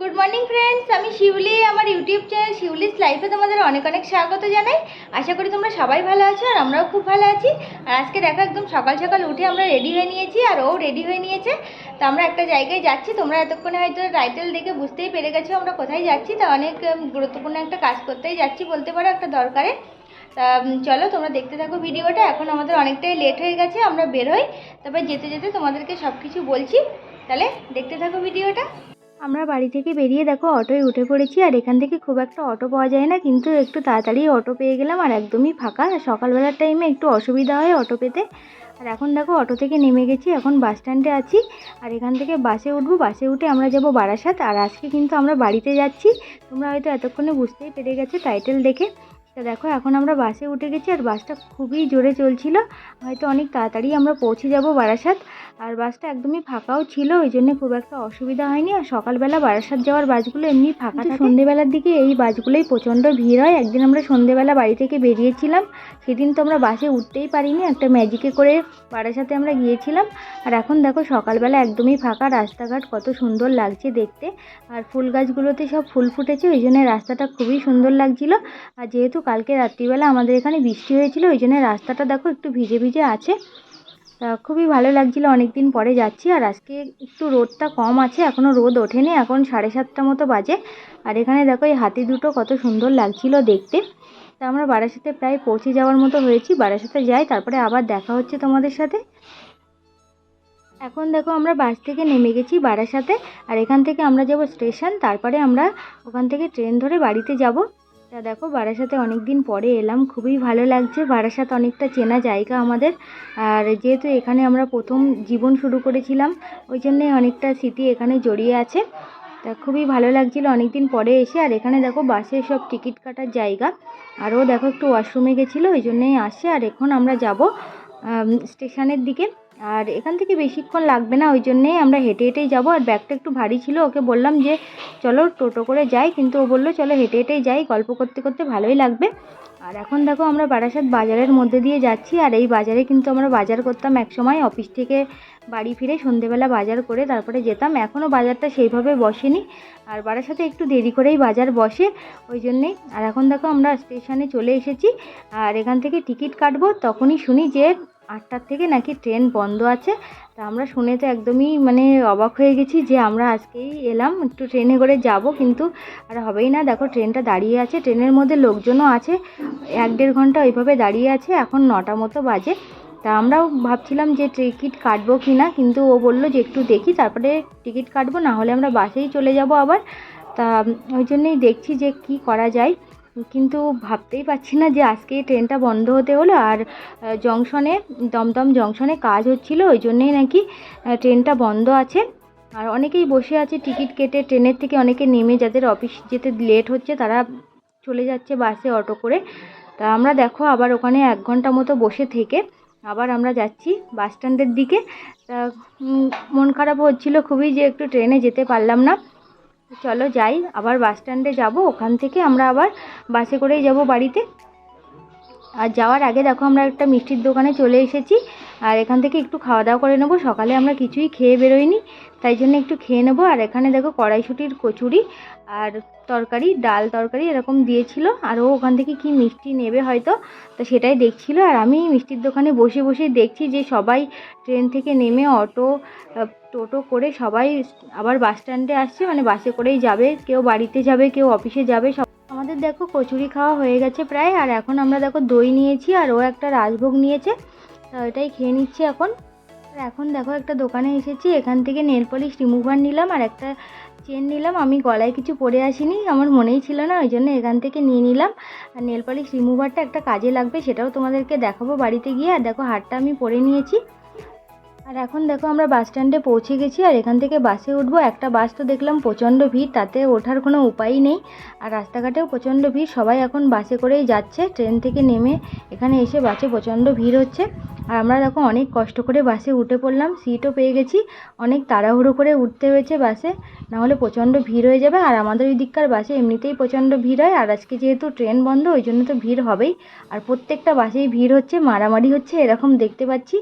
Good morning friends আমি শিউলি, আমার YouTube channel Shiuli's লাইফে তোমাদের অনেক অনেক স্বাগত জানাই। আশা করি তোমরা সবাই ভালো আছো আর আমরাও খুব ভালো আছি। আর আজকে দেখো, একদম সকাল সকাল উঠে আমরা রেডি হয়ে নিয়েছি আর ও রেডি হয়ে নিয়েছে। তো আমরা একটা জায়গায় যাচ্ছি। তোমরা এতক্ষণে হয়তো টাইটেল দেখে বুঝতেই পেরে গেছো আমরা কোথায় যাচ্ছি। তা অনেক গুরুত্বপূর্ণ একটা কাজ করতেই যাচ্ছি বলতে পারো একটা দরকারে। তা চলো তোমরা দেখতে থাকো ভিডিওটা। এখন আমাদের অনেকটাই লেট হয়ে গেছে, আমরা বের হই। তবে যেতে যেতে তোমাদেরকে সব কিছু বলছি। তাহলে দেখতে থাকো ভিডিওটা। আমরা বাড়ি থেকে বেরিয়ে দেখো, অটোয় উঠে পড়েছি আর এখান থেকে খুব একটা অটো পাওয়া যায় না, কিন্তু একটু তাড়াতাড়ি অটো পেয়ে গেলাম আর একদমই ফাঁকা। সকালবেলার টাইমে একটু অসুবিধা হয় অটো পেতে। আর এখন দেখো, অটো থেকে নেমে গেছি, এখন বাস স্ট্যান্ডে আছি। আর এখান থেকে বাসে উঠবো বাসে উঠে আমরা যাব বারাসাত। আর আজকে কিন্তু আমরা বাড়িতে যাচ্ছি। তোমরা হয়তো এতক্ষণে বুঝতেই পেরে গেছো টাইটেল দেখে। তা দেখো, এখন আমরা বাসে উঠে গেছি আর বাসটা খুবই জোরে চলছিল। হয়তো অনেক তাড়াতাড়ি আমরা পৌঁছে যাব বারাসাত। আর বাসটা একদমই ফাঁকাও ছিল ওই জন্য খুব একটা অসুবিধা হয়নি। আর সকালবেলা বারাসাত যাওয়ার বাসগুলো এমনি ফাঁকা থাকে। সন্ধেবেলার দিকে এই বাসগুলোই প্রচণ্ড ভিড় হয়। একদিন আমরা সন্ধেবেলা বাড়ি থেকে বেরিয়েছিলাম। সেদিন তো আমরা বাসে উঠতেই পারিনি একটা ম্যাজিকে করে বারাসাতে আমরা গিয়েছিলাম। আর এখন দেখো সকালবেলা একদমই ফাঁকা রাস্তাঘাট কত সুন্দর লাগছে দেখতে। আর ফুল গাছগুলোতে সব ফুল ফুটেছে ওই জন্য রাস্তাটা খুবই সুন্দর লাগছিল। আর যেহেতু কালকে রাত্রিবেলা আমাদের এখানে বৃষ্টি হয়েছিল ওই জন্য রাস্তাটা দেখো একটু ভিজে ভিজে আছে। খুবই ভালো লাগছিল অনেক দিন পরে যাচ্ছি আর আজকে একটু রোদটা কম আছে এখনও রোদ ওঠেনি, এখন সাড়ে সাতটা মতো বাজে। আর এখানে দেখো এই হাতি দুটো কত সুন্দর লাগছিল দেখতে। তা আমরা বারাসাতে প্রায় পৌঁছে যাওয়ার মতো হয়েছি, বারাসাতে যাই, তারপরে আবার দেখা হচ্ছে তোমাদের সাথে। এখন দেখো আমরা বাস থেকে নেমে গেছি বারাসাতে, আর এখান থেকে আমরা যাব স্টেশন, তারপরে আমরা ওখান থেকে ট্রেন ধরে বাড়িতে যাব। তা দেখো বারাসাতে অনেক দিন পরে এলাম, খুবই ভালো লাগছে। বারাসাত অনেকটা চেনা জায়গা আমাদের। আর যেহেতু এখানে আমরা প্রথম জীবন শুরু করেছিলাম, ওই জন্যে অনেকটা স্মৃতি এখানে জড়িয়ে আছে। তা খুবই ভালো লাগছিল অনেক দিন পরে এসে। আর এখানে দেখো বাসের সব টিকিট কাটার জায়গা। আরও দেখো একটু ওয়াশরুমে গেছিল, ওই জন্যেই আসে। আর এখন আমরা যাব স্টেশনের দিকে। আর এখান থেকে বেশিক্ষণ লাগবে না, ওই জন্যেই আমরা হেঁটে হেঁটেই যাব। আর ব্যাগটা একটু ভারী ছিল, ওকে বললাম যে, চলো টোটো করে যাই। কিন্তু ও বলল, চলো হেঁটে হেঁটেই যাই, গল্প করতে করতে ভালোই লাগবে। আর এখন দেখো আমরা বারাসাত বাজারের মধ্যে দিয়ে যাচ্ছি। আর এই বাজারে কিন্তু আমরা বাজার করতাম এক সময়, অফিস থেকে বাড়ি ফিরে সন্ধেবেলা বাজার করে তারপরে যেতাম। এখনও বাজারটা সেইভাবে বসেনি, আর বারাসাতে একটু দেরি করেই বাজার বসে, ওই জন্যেই আর এখন দেখো আমরা স্টেশনে চলে এসেছি, আর এখান থেকে টিকিট কাটবো। তখনই শুনি যে আটটার থেকে নাকি ট্রেন বন্ধ আছে। তা আমরা শুনে তো একদমই মানে অবাক হয়ে গেছি যে আমরা আজকেই এলাম, একটু ট্রেনে করে যাব কিন্তু আর হবেই না। দেখো ট্রেনটা দাঁড়িয়ে আছে, ট্রেনের মধ্যে লোকজনও আছে, এক দেড় ঘণ্টা ওইভাবে দাঁড়িয়ে আছে, এখন নটা মতো বাজে। তা আমরাও ভাবছিলাম যে টিকিট কাটবো কি না কিন্তু ও বলল যে একটু দেখি, তারপরে টিকিট কাটবো, না হলে আমরা বাসেই চলে যাব আবার। তা ওই জন্যই দেখছি যে কি করা যায়। কিন্তু ভাবতেই পারছি না যে আজকে ট্রেনটা বন্ধ হতে হলো আর জংশনে দমদম জংশনে কাজ হচ্ছিল, ওই জন্যেই নাকি ট্রেনটা বন্ধ আছে। আর অনেকেই বসে আছে টিকিট কেটে, ট্রেনের থেকে অনেকে নেমে যাদের অফিস যেতে লেট হচ্ছে তারা চলে যাচ্ছে বাসে অটো করে। তা আমরা দেখো আবার ওখানে এক ঘণ্টা মতো বসে থেকে আবার আমরা যাচ্ছি বাস স্ট্যান্ডের দিকে। তা মন খারাপ হচ্ছিল খুবই যে একটু ট্রেনে যেতে পারলাম না। চলো যাই আবার বাস স্ট্যান্ডে যাব ওখান থেকে আমরা আবার বাসে করেই যাব বাড়িতে। আর যাওয়ার আগে দেখো আমরা একটা মিষ্টির দোকানে চলে এসেছি। আর এখান থেকে একটু খাওয়া দাওয়া করে নেব। সকালে আমরা কিছুই খেয়ে বেরোইনি, তাই জন্য একটু খেয়ে নেব। আর এখানে দেখো কড়াইশুটির কচুরি আর তরকারি, ডাল তরকারি এরকম দিয়েছিল। আর ও ওখান থেকে কি মিষ্টি নেবে হয়তো, তো সেটাই দেখছিল। আর আমি মিষ্টির দোকানে বসে বসে দেখছি যে সবাই ট্রেন থেকে নেমে অটো টোটো করে সবাই আবার বাস স্ট্যান্ডে আসছে। মানে বাসে করেই যাবে, কেউ বাড়িতে যাবে, কেউ অফিসে যাবে আমাদের দেখো কচুরি খাওয়া হয়ে গেছে প্রায়, আর এখন আমরা দেখো দই নিয়েছি, আর ও একটা রাজভোগ নিয়েছে, তা ওইটাই খেয়ে নিচ্ছি এখন। আর এখন দেখো একটা দোকানে এসেছি, এখান থেকে নেল পলিশ রিমুভার নিলাম, আর একটা চেন নিলাম। আমি গলায় কিছু পরে আসিনি, আমার মনেই ছিল না, ওই জন্য এখান থেকে নিয়ে নিলাম। আর নেল পলিশ রিমুভারটা একটা কাজে লাগবে, সেটাও তোমাদেরকে দেখাবো বাড়িতে গিয়ে। আর দেখো হারটা আমি পরে নিয়েছি। আর এখন দেখো আমরা বাস স্ট্যান্ডে পৌঁছে গেছি আর এখান থেকে বাসে উঠবো। একটা বাস তো দেখলাম প্রচণ্ড ভিড়, তাতে ওঠার কোনো উপায়ই নেই। আর রাস্তাঘাটেও প্রচণ্ড ভিড়, সবাই এখন বাসে করেই যাচ্ছে। ট্রেন থেকে নেমে এখানে এসে বাসে প্রচণ্ড ভিড় হচ্ছে। আর আমরা দেখো অনেক কষ্ট করে বাসে উঠে পড়লাম, সিটও পেয়ে গেছি। অনেক তাড়াহুড়ো করে উঠতে হয়েছে বাসে, নাহলে প্রচণ্ড ভিড় হয়ে যাবে। আর আমাদের ওই দিককার বাসে এমনিতেই প্রচণ্ড ভিড় হয়। আর আজকে যেহেতু ট্রেন বন্ধ, ওই জন্য তো ভিড় হবেই। আর প্রত্যেকটা বাসেই ভিড় হচ্ছে, মারামারি হচ্ছে, এরকম দেখতে পাচ্ছি।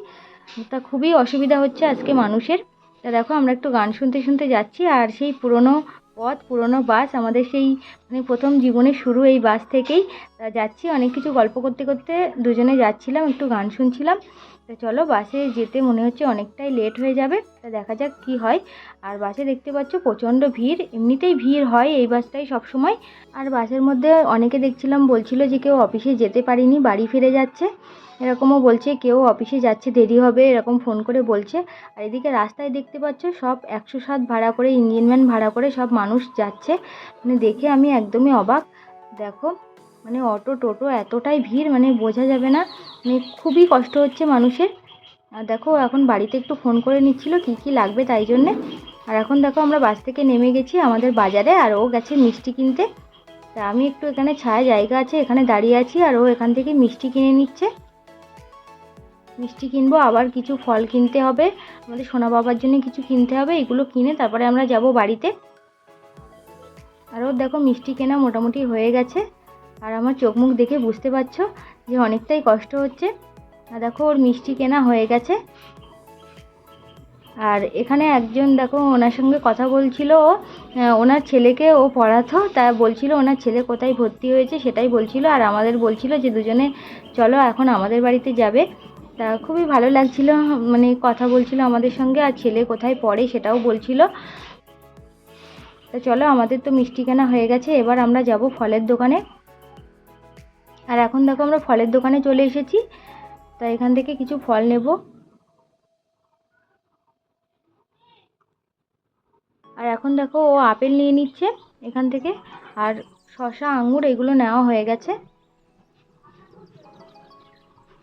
তা খুবই অসুবিধা হচ্ছে আজকে মানুষের। তা দেখো, আমরা একটু গান শুনতে শুনতে যাচ্ছি, আর সেই পুরনো পথ, পুরনো বাস, আমাদের সেই মানে প্রথম জীবনে শুরু এই বাস থেকেই, তা যাচ্ছি। অনেক কিছু গল্প করতে করতে দুজনে যাচ্ছিলাম, একটু গান শুনছিলাম। তা চলো, বাসে যেতে মনে হচ্ছে অনেকটাই লেট হয়ে যাবে। তা দেখা যাক কি হয়। আর বাসে দেখতে পাচ্ছ প্রচণ্ড ভিড়, এমনিতেই ভিড় হয় এই বাসটাই সব সময় আর বাসের মধ্যে অনেকে দেখছিলাম বলছিল যে কেউ অফিসে যেতে পারিনি, বাড়ি ফিরে যাচ্ছে। এরকমও বলছে, কেউ অফিসে যাচ্ছে, দেরি হবে, এরকম ফোন করে বলছে। আর এদিকে রাস্তায় দেখতে পাচ্ছ, সব একশো সাত ভাড়া করে ইঞ্জিন ভ্যান ভাড়া করে সব মানুষ যাচ্ছে। মানে দেখে আমি একদমই অবাক। দেখো মানে অটো টোটো এতটাই ভিড় মানে বোঝা যাবে না। মানে খুবই কষ্ট হচ্ছে মানুষের। আর দেখো, এখন বাড়িতে একটু ফোন করে নিচ্ছিল, কী কী লাগবে তাই জন্যে। আর এখন দেখো, আমরা বাস থেকে নেমে গেছি আমাদের বাজারে, আর ও গেছে মিষ্টি কিনতে। তা আমি একটু এখানে ছায়া জায়গা আছে, এখানে দাঁড়িয়ে আছি, আর ও এখান থেকে মিষ্টি কিনে নিচ্ছে। মিষ্টি কিনবো, আবার কিছু ফল কিনতে হবে। আমাদের সোনা বাবার জন্য কিছু কিনতে হবে, এগুলো কিনে তারপরে আমরা যাব বাড়িতে। আর ওর দেখো মিষ্টি কেনা মোটামুটি হয়ে গেছে। আর আমার চোখ মুখ দেখে বুঝতে পারছ যে অনেকটাই কষ্ট হচ্ছে। আর দেখো ওর মিষ্টি কেনা হয়ে গেছে। আর এখানে একজন দেখো ওনার সঙ্গে কথা বলছিল ও ওনার ছেলেকে ও পড়াতো, তা বলছিল ওনার ছেলে কোথায় ভর্তি হয়েছে সেটাই বলছিল। আর আমাদের বলছিল যে দুজনে চলো এখন আমাদের বাড়িতে যাবে। তা খুবই ভালো লাগছিল মানে কথা বলছিল আমাদের সঙ্গে আর ছেলে কোথায় পড়ে সেটাও বলছিল। তা চলো আমাদের তো মিষ্টি কেনা হয়ে গেছে, এবার আমরা যাব ফলের দোকানে। আর এখন দেখো আমরা ফলের দোকানে চলে এসেছি, তা এখান থেকে কিছু ফল নেব। আর এখন দেখো ও আপেল নিয়ে নিচ্ছে এখান থেকে, আর শসা, আঙুর এগুলো নেওয়া হয়ে গেছে।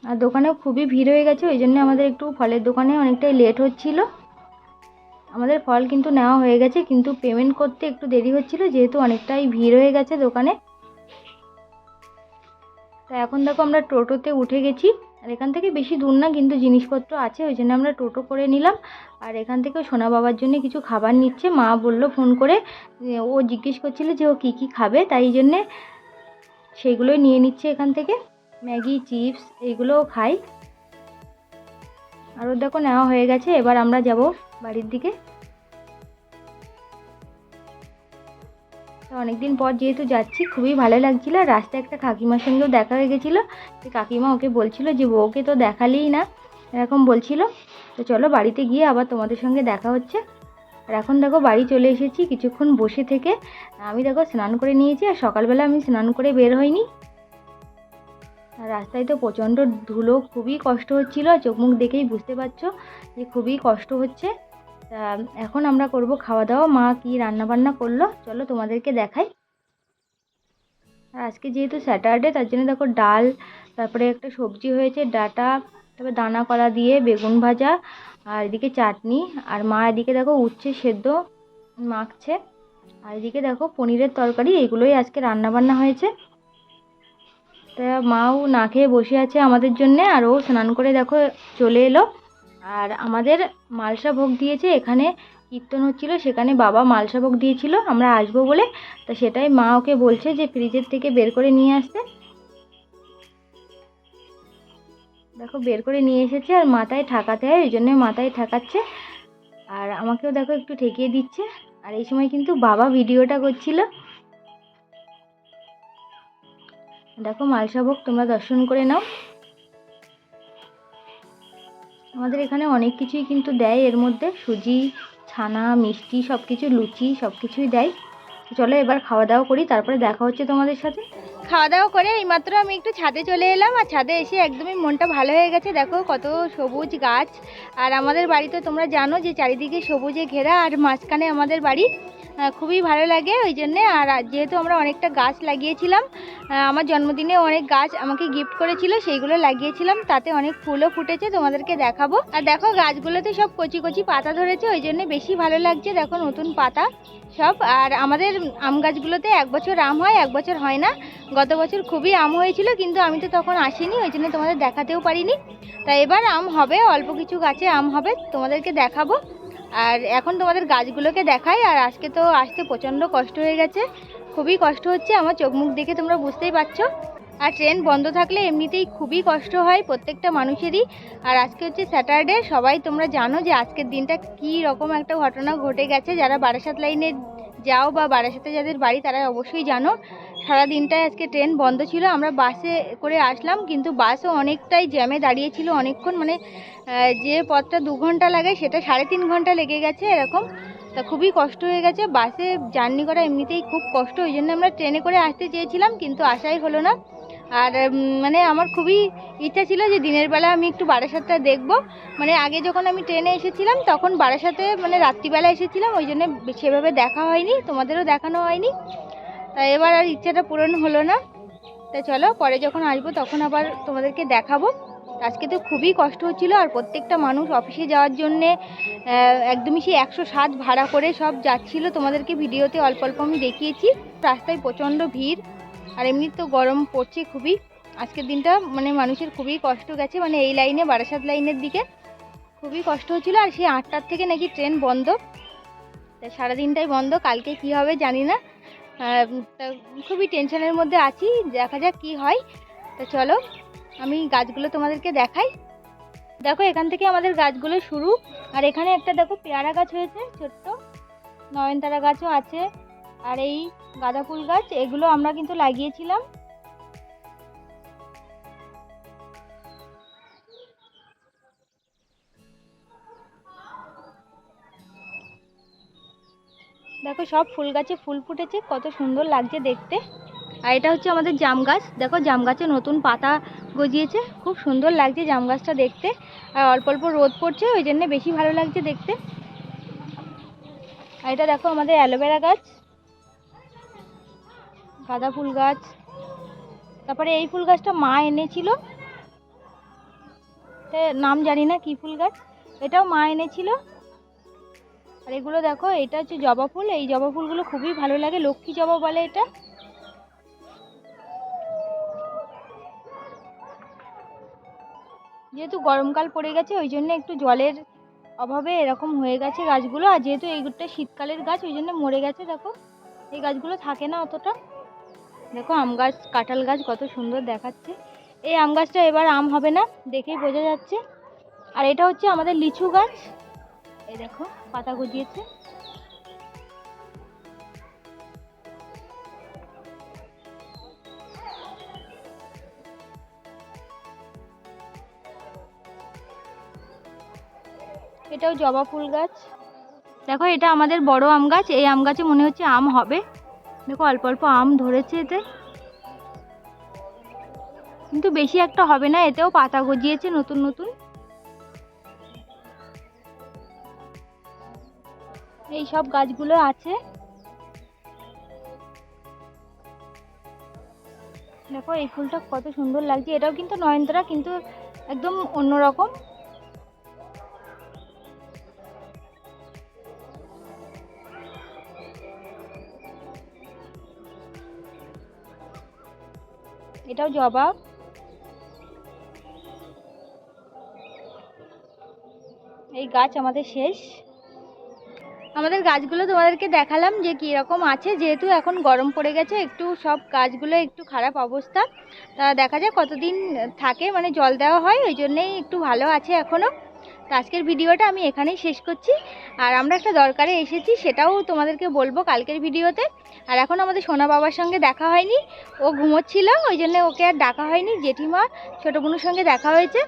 আর দোকানেও খুবই ভিড় হয়ে গেছে, ওই জন্য আমাদের একটু ফলের দোকানে অনেকটাই লেট হচ্ছিল। আমাদের ফল কিন্তু নেওয়া হয়ে গেছে, কিন্তু পেমেন্ট করতে একটু দেরি হচ্ছিল, যেহেতু অনেকটাই ভিড় হয়ে গেছে দোকানে। তা এখন দেখো আমরা টোটোতে উঠে গেছি, আর এখান থেকে বেশি দূর না, কিন্তু জিনিসপত্র আছে, ওই জন্য আমরা টোটো করে নিলাম। আর এখান থেকে সোনা বাবার জন্য কিছু খাবার নিচ্ছে, মা বলল ফোন করে ও জিজ্ঞেস করছিল যে ও কী কী খাবে, তাই জন্যে সেইগুলোই নিয়ে নিচ্ছে এখান থেকে। ম্যাগি, চিপস এইগুলোও খাই। আরও দেখো নেওয়া হয়ে গেছে, এবার আমরা যাব বাড়ির দিকে। অনেকদিন পর যেহেতু যাচ্ছি, খুবই ভালো লাগছিল। রাস্তায় একটা কাকিমার সঙ্গেও দেখা হয়ে গেছিল। তো কাকিমা ওকে বলছিল যে বউকে তো দেখালেই না। এরকম বলছিল। তো চলো বাড়িতে গিয়ে আবার তোমাদের সঙ্গে দেখা হচ্ছে। আর এখন দেখো বাড়ি চলে এসেছি কিছুক্ষণ বসে থেকে। আমি দেখো স্নান করে নিয়েছি, আর সকালবেলা আমি স্নান করে বের হইনি। রাস্তায় তো প্রচণ্ড ধুলো, খুবই কষ্ট হচ্ছিল, চোখ মুখ দেখেই বুঝতে পারছ যে খুবই কষ্ট হচ্ছে। তা এখন আমরা করব খাওয়া দাওয়া, মা কি রান্না বান্না করল? চলো তোমাদেরকে দেখাই। আর আজকে যেহেতু স্যাটারডে, তার জন্য দেখো ডাল, তারপরে একটা সবজি হয়েছে, ডাটা, তারপরে দানা কলা দিয়ে, বেগুন ভাজা, আর এদিকে চাটনি, আর মা এদিকে দেখো উচ্ছে সেদ্ধ মাখছে। আর এদিকে দেখো পনিরের তরকারি, এগুলোই আজকে রান্না বান্না হয়েছে। তা মাও না খেয়ে বসে আছে আমাদের জন্যে, আর ও স্নান করে দেখো চলে এলো। আর আমাদের মালসা ভোগ দিয়েছে, এখানে কীর্তন হচ্ছিল, সেখানে বাবা মালসা ভোগ দিয়েছিল, আমরা আসব বলে। তা সেটাই মা ওকে বলছে যে ফ্রিজের থেকে বের করে নিয়ে আসতে। দেখো বের করে নিয়ে এসেছে, আর মাথায় ঠাকাতে হয়, ওই জন্য মাথায় ঠাকাচ্ছে। আর আমাকেও দেখো একটু ঠেকিয়ে দিচ্ছে। আর এই সময় কিন্তু বাবা ভিডিওটা করছিল। দেখো মালসা ভোগ তোমরা দর্শন করে নাও। আমাদের এখানে অনেক কিছুই কিন্তু দেয়। এর মধ্যে সুজি, ছানা, মিষ্টি সব কিছু লুচি সব কিছুই দেয়। চলো এবার খাওয়া দাওয়া করি, তারপরে দেখা হচ্ছে তোমাদের সাথে। খাওয়া দাওয়া করে এইমাত্র আমি একটু ছাদে চলে এলাম, আর ছাদে এসে একদমই মনটা ভালো হয়ে গেছে। দেখো কত সবুজ গাছ। আর আমাদের বাড়িতে তোমরা জানো যে চারিদিকে সবুজে ঘেরা, আর মাঝখানে আমাদের বাড়ি খুবই ভালো লাগে ওই জন্যে। আর যেহেতু আমরা অনেকটা গাছ লাগিয়েছিলাম আমার জন্মদিনে অনেক গাছ আমাকে গিফট করেছিল, সেইগুলো লাগিয়েছিলাম, তাতে অনেক ফুলও ফুটেছে, তোমাদেরকে দেখাবো। আর দেখো, গাছগুলোতে সব কচি কচি পাতা ধরেছে, ওই জন্য বেশি ভালো লাগছে, দেখো নতুন পাতা সব। আর আমাদের আম গাছগুলোতে এক বছর আম হয়, এক বছর হয় না। গত বছর খুবই আম হয়েছিল, কিন্তু আমি তো তখন আসিনি, ওই জন্য তোমাদের দেখাতেও পারিনি। তা এবার আম হবে, অল্প কিছু গাছে আম হবে, তোমাদেরকে দেখাবো। আর এখন তোমাদের গাছগুলোকে দেখাই, আর আজকে তো আসতে প্রচণ্ড কষ্ট হয়ে গেছে। খুবই কষ্ট হচ্ছে, আমার চোখ মুখ দেখে তোমরা বুঝতেই পারছ। আর ট্রেন বন্ধ থাকলে এমনিতেই খুবই কষ্ট হয় প্রত্যেকটা মানুষেরই। আর আজকে হচ্ছে স্যাটারডে, সবাই তোমরা জানো যে আজকের দিনটা কী রকম একটা ঘটনা ঘটে গেছে। যারা বারাসাত লাইনে যাও বা বারাসাতে যাদের বাড়ি তারা অবশ্যই জানো। সারা দিনটায় আজকে ট্রেন বন্ধ ছিল, আমরা বাসে করে আসলাম, কিন্তু বাসও অনেকটাই জ্যামে দাঁড়িয়েছিল অনেকক্ষণ মানে যে পথটা দু ঘণ্টা লাগে সেটা সাড়ে তিন ঘণ্টা লেগে গেছে এরকম, তা খুবই কষ্ট হয়ে গেছে, বাসে জার্নি করা এমনিতেই খুব কষ্ট, ওই জন্য আমরা ট্রেনে করে আসতে চেয়েছিলাম, কিন্তু আসাই হলো না, আর মানে আমার খুবই ইচ্ছা ছিল যে দিনের বেলা আমি একটু বারাসাতটা দেখব মানে আগে যখন আমি ট্রেনে এসেছিলাম তখন বারাসাতে মানে রাত্রিবেলা এসেছিলাম, ওই জন্য সেভাবে দেখা হয়নি, তোমাদেরও দেখানো হয়নি তা এবার আর ইচ্ছাটা পূরণ হলো না। তা চলো, পরে যখন আসব তখন আবার তোমাদেরকে দেখাবো। আজকে তো খুবই কষ্ট হচ্ছিল আর প্রত্যেকটা মানুষ অফিসে যাওয়ার জন্যে একদমই সেই একশো সাত ভাড়া করে সব যাচ্ছিল। তোমাদেরকে ভিডিওতে অল্প অল্প আমি দেখিয়েছি। রাস্তায় প্রচণ্ড ভিড় আর এমনি তো গরম পড়ছে খুবই। আজকের দিনটা মানে মানুষের খুবই কষ্ট গেছে মানে এই লাইনে, বারাসাত লাইনের দিকে। খুবই কষ্ট হচ্ছিল আর সেই আটটার থেকে নাকি ট্রেন বন্ধ। সারাদিনটাই বন্ধ, কালকে কি হবে জানি না। খুবই টেনশনের মধ্যে আছি, দেখা যাক কি হয়। তো চলো, আমি গাছগুলো তোমাদেরকে দেখাই। দেখো, এখান থেকে আমাদের গাছগুলো শুরু। আর এখানে একটা, দেখো, পেয়ারা গাছ হয়েছে, ছোট্ট। নয়নতারা গাছও আছে। আর এই গাঁদা ফুল গাছ, এগুলো আমরা কিন্তু লাগিয়েছিলাম। দেখো সব ফুল গাছে ফুল ফুটেছে, কত সুন্দর লাগছে দেখতে। আর এটা হচ্ছে আমাদের জাম গাছ। দেখো জাম গাছে নতুন পাতা গজিয়েছে, খুব সুন্দর লাগছে জাম গাছটা দেখতে। আর অল্প অল্প রোদ পড়ছে, ওই জন্য বেশি ভালো লাগছে দেখতে। আর এটা দেখো আমাদের অ্যালোভেরা গাছ, গাঁদা ফুল গাছ। তারপরে এই ফুল গাছটা মা এনেছিল। নাম জানি না কি ফুল গাছ। এটাও মা এনেছিল। আর এগুলো দেখো, এটা হচ্ছে জবা ফুল। এই জবা ফুলগুলো খুবই ভালো লাগে। লক্ষ্মী জবা বলে এটা। যেহেতু গরমকাল পড়ে গেছে, ওই জন্য একটু জলের অভাবে এরকম হয়ে গেছে গাছগুলো। আর যেহেতু এইগুলোটা শীতকালের গাছ, ওই জন্য মরে গেছে, দেখো। এই গাছগুলো থাকে না অতটা। দেখো, আম গাছ, কাঁঠাল গাছ কত সুন্দর দেখাচ্ছে। এই আম গাছটা এবার আম হবে না, দেখেই বোঝা যাচ্ছে। আর এটা হচ্ছে আমাদের লিচু গাছ। এই দেখো, পাতা গজিয়েছে। এটাও জবা ফুল গাছ। দেখো, এটা আমাদের বড় আম গাছ। এই আম গাছে মনে হচ্ছে আম হবে। দেখো, অল্প অল্প আম ধরেছে এতে। কিন্তু বেশি একটা হবে না, এতেও পাতা গজিয়েছে নতুন নতুন। এই সব গাছগুলো আছে। দেখো, এই ফুলটা কত সুন্দর লাগছে। এটাও কিন্তু নয়নতারা, কিন্তু একদম অন্যরকম। এটাও জবা। এই গাছ আমাদের শেষ। আমাদের গাছগুলো তোমাদেরকে দেখালাম যে কী রকম আছে। যেহেতু এখন গরম পড়ে গেছে, একটু সব গাছগুলো একটু খারাপ অবস্থা। তা দেখা যাক কতদিন থাকে মানে জল দেওয়া হয়, ওই জন্যেই একটু ভালো আছে এখনও তো আজকের ভিডিওটা আমি এখানেই শেষ করছি। আর আমরা একটা দরকারে এসেছি, সেটাও তোমাদেরকে বলব কালকের ভিডিওতে। আর এখন আমাদের সোনা বাবার সঙ্গে দেখা হয়নি, ও ঘুমোচ্ছিল, ওই জন্য ওকে আর ডাকা হয়নি। জেঠিমা ছোটো বোনের সঙ্গে দেখা হয়েছে।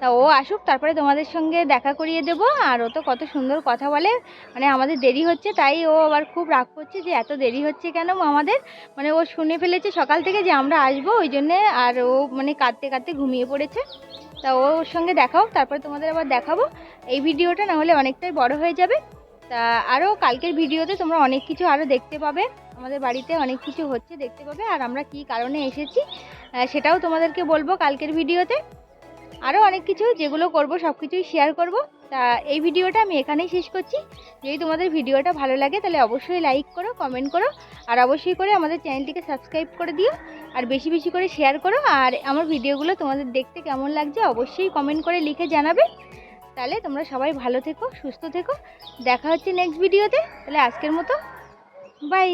তা ও আসুক, তারপরে তোমাদের সঙ্গে দেখা করিয়ে দেবো। আর ও তো কত সুন্দর কথা বলে মানে আমাদের দেরি হচ্ছে, তাই ও আবার খুব রাগ করছে যে এত দেরি হচ্ছে কেন আমাদের? মানে ও শুনে ফেলেছে সকাল থেকে যে আমরা আসব, ওই জন্যে আর ও মানে কাঁদতে কাঁদতে ঘুমিয়ে পড়েছে। তা ওর সঙ্গে দেখাও, তারপরে তোমাদের আবার দেখাবো। এই ভিডিওটা না হলে অনেকটাই বড় হয়ে যাবে। তা আরও কালকের ভিডিওতে তোমরা অনেক কিছু আরও দেখতে পাবে। আমাদের বাড়িতে অনেক কিছু হচ্ছে দেখতে পাবে, আর আমরা কি কারণে এসেছি সেটাও তোমাদেরকে বলব কালকের ভিডিওতে। আরও অনেক কিছু যেগুলো করব সব কিছুই শেয়ার করব। তা এই ভিডিওটা আমি এখানেই শেষ করছি। যদি তোমাদের ভিডিওটা ভালো লাগে, তাহলে অবশ্যই লাইক করো কমেন্ট করো, আর অবশ্যই করে আমাদের চ্যানেলটিকে সাবস্ক্রাইব করে দিও, আর বেশি বেশি করে শেয়ার করো, আর আমার ভিডিওগুলো তোমাদের দেখতে কেমন লাগছে অবশ্যই কমেন্ট করে লিখে জানাবে। তাহলে তোমরা সবাই ভালো থেকো, সুস্থ থেকো। দেখা হচ্ছে নেক্সট ভিডিওতে তাহলে আজকের মতো। বাই